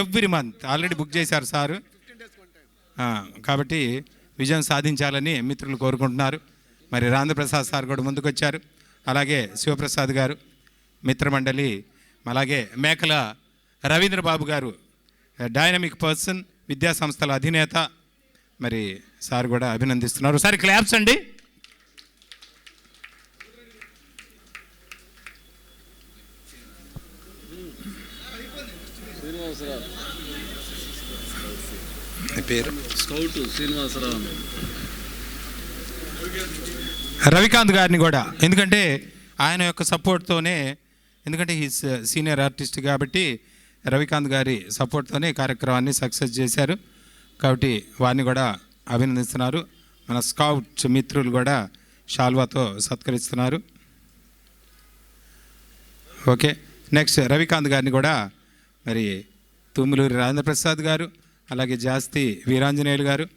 Every month already book చేశారు sir. కాబట్టి విజయం సాధించాలని మిత్రులు కోరుకుంటున్నారు. మరి రాంధ్రప్రసాద్ సార్ కూడా ముందుకొచ్చారు. అలాగే శివప్రసాద్ గారు మిత్రమండలి అలాగే మేకల రవీంద్ర బాబు గారు డైనమిక్ పర్సన్ విద్యా సంస్థల అధినేత. మరి సార్ కూడా అభినందిస్తున్నారు. సార్ క్లాప్స్ అండి శ్రీనివాసరావు పేరు? స్కౌట్ శ్రీనివాసరావు. రవికాంత్ గారిని కూడా. ఎందుకంటే ఆయన యొక్క సపోర్ట్తోనే ఎందుకంటే హీస్ సీనియర్ ఆర్టిస్ట్ కాబట్టి రవికాంత్ గారి సపోర్ట్తోనే ఈ కార్యక్రమాన్ని సక్సెస్ చేశారు. కాబట్టి వారిని కూడా అభినందిస్తున్నారు. మన స్కౌట్ మిత్రులు కూడా షాల్వాతో సత్కరిస్తున్నారు. ఓకే. నెక్స్ట్ రవికాంత్ గారిని కూడా మరి తుమ్మిలూరి రాజేంద్ర ప్రసాద్ గారు అలాగే జాస్తి వీరాంజనేయులు గారు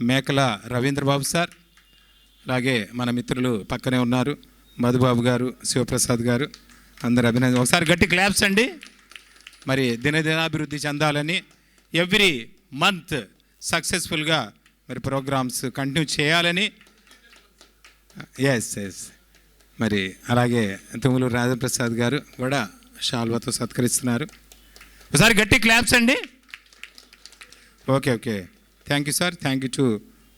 మేకల రవీంద్రబాబు సార్ అలాగే మన మిత్రులు పక్కనే ఉన్నారు మధుబాబు గారు శివప్రసాద్ గారు అందరు అభినందన ఒకసారి గట్టి క్లాప్స్ అండి. మరి దినదినాభివృద్ధి చెందాలని ఎవ్రీ మంత్ సక్సెస్ఫుల్గా మరి ప్రోగ్రామ్స్ కంటిన్యూ చేయాలని. ఎస్ ఎస్ మరి అలాగే తుమ్ములూరు రాజప్రసాద్ గారు కూడా షాల్వాతో సత్కరిస్తున్నారు. ఒకసారి గట్టి క్లాప్స్ అండి. Okay okay. Thank you sir thank you to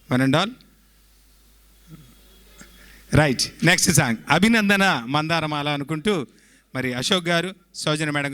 one and all right next song అభినందన మందారమాల అనుకుంటూ మరి అశోక్ గారు సౌజన్య మేడం